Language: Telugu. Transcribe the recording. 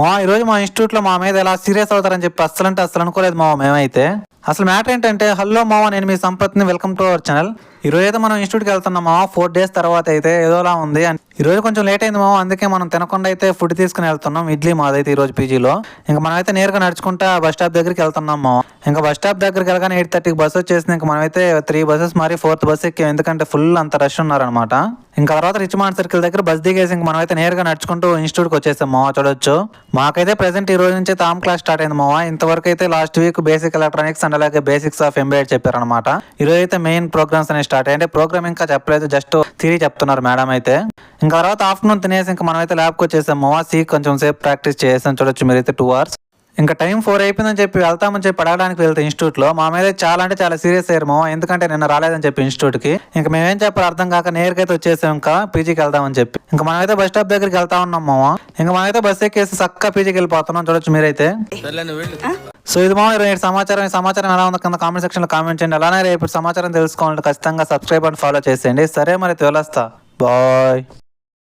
మా ఈరోజు మా ఇన్స్టిట్యూట్లో మా మీద ఎలా సీరియస్ అవుతారని చెప్పి అస్సలు అంటే అస్సలు అనుకోలేదు మామ మేమైతే. అసలు మ్యాటర్ ఏంటంటే హలో మామ నేను మీ సంపత్ని వెల్కమ్ టు అవర్ ఛానల్. ఈరోజు అయితే మనం ఇన్స్టిట్యూట్కి వెళ్తున్నాం. ఫోర్ డేస్ తర్వాత అయితే ఏదోలా ఉంది. ఈరోజు కొంచెం లేట్ అయింది మామ. అందుకే మనం తినకుండా అయితే ఫుడ్ తీసుకుని వెళ్తున్నాం. ఇడ్లీ మాదైతే ఈరోజు పీజీలో. ఇంకా మనం అయితే నేరుగా నడుచుకుంటా బస్ స్టాప్ దగ్గరికి వెళ్తున్నాం మామ. ఇంకా బస్ స్టాప్ దగ్గరికి వెళ్ళగానే ఎయిట్ థర్టీకి బస్ వచ్చేసింది. ఇంకా మనమైతే త్రీ బస్సెస్ మరి ఫోర్త్ బస్ ఎక్కాం. ఎందుకంటే ఫుల్ అంత రష్ ఉన్నారనమాట ఇంకా తర్వాత రిచ్మాండ్ సర్కిల్ దగ్గర బస్ దిగేసి ఇంక మనమైతే నేరుగా నడుచుకుంటూ ఇన్స్టిట్యూట్కి వచ్చేసాం మావా చూడొచ్చు. మాకైతే ప్రెసెంట్ ఈ రోజు నుంచి తామ్ క్లాస్ స్టార్ట్ అయింది మావా ఇంతవరకు అయితే last week basic electronics and అలాగే బేసిక్స్ ఆఫ్ ఎంబీఏడ్ చెప్పారనమాట ఈ అయితే మెయిన్ ప్రోగ్రామ్స్ అనే స్టార్ట్ అయ్యాయి అంటే ప్రోగ్రామ్ ఇంకా చెప్పలేదు జస్ట్ థియరీ చెప్తున్నారు మేడం అయితే. ఇంకా తర్వాత ఆఫ్టర్నూన్ తినేసి ఇంకా మనమైతే ల్యాబ్కి వచ్చేసాం. సీ కొంచెం సేపు ప్రాక్టీస్ చేసాం. చూడొచ్చు మీరైతే టూ అవర్స్. ఇంకా టైం ఫోర్ అయిపోయిందని చెప్పి వెళ్తామని చెప్పి అడగడానికి వెళ్తే ఇన్స్టిట్యూట్లో మా మీద చాలా అంటే చాలా సీరియస్ అయ్యారు మామ. ఎందుకంటే నిన్న రాలేదని చెప్పి ఇన్స్టిట్యూట్కి ఇంకా మేమేం చెప్పాలి అర్థం కాక నేరుగా అయితే వచ్చేసాం ఇంకా పీజీకి వెళ్దామని చెప్పి. ఇంకా మనమైతే బస్ స్టాప్ దగ్గరికి వెళ్తా ఉన్నాం మామ. ఇంకా మనమైతే బస్ ఎక్కేసి చక్కగా పీజీకి వెళ్ళిపోతున్నాం. చూడొచ్చు మీరైతే. సో ఇది మా రేపు సమాచారం ఈ సమాచారం ఎలా ఉందో కింద కామెంట్ సెక్షన్లో కామెంట్ చేయండి. అలానే రేపు సమాచారం తెలుసుకోవాలంటే ఖచ్చితంగా సబ్స్క్రైబ్ అండ్ ఫాలో చేసేయండి. సరే మరి తెలుస్తా బాయ్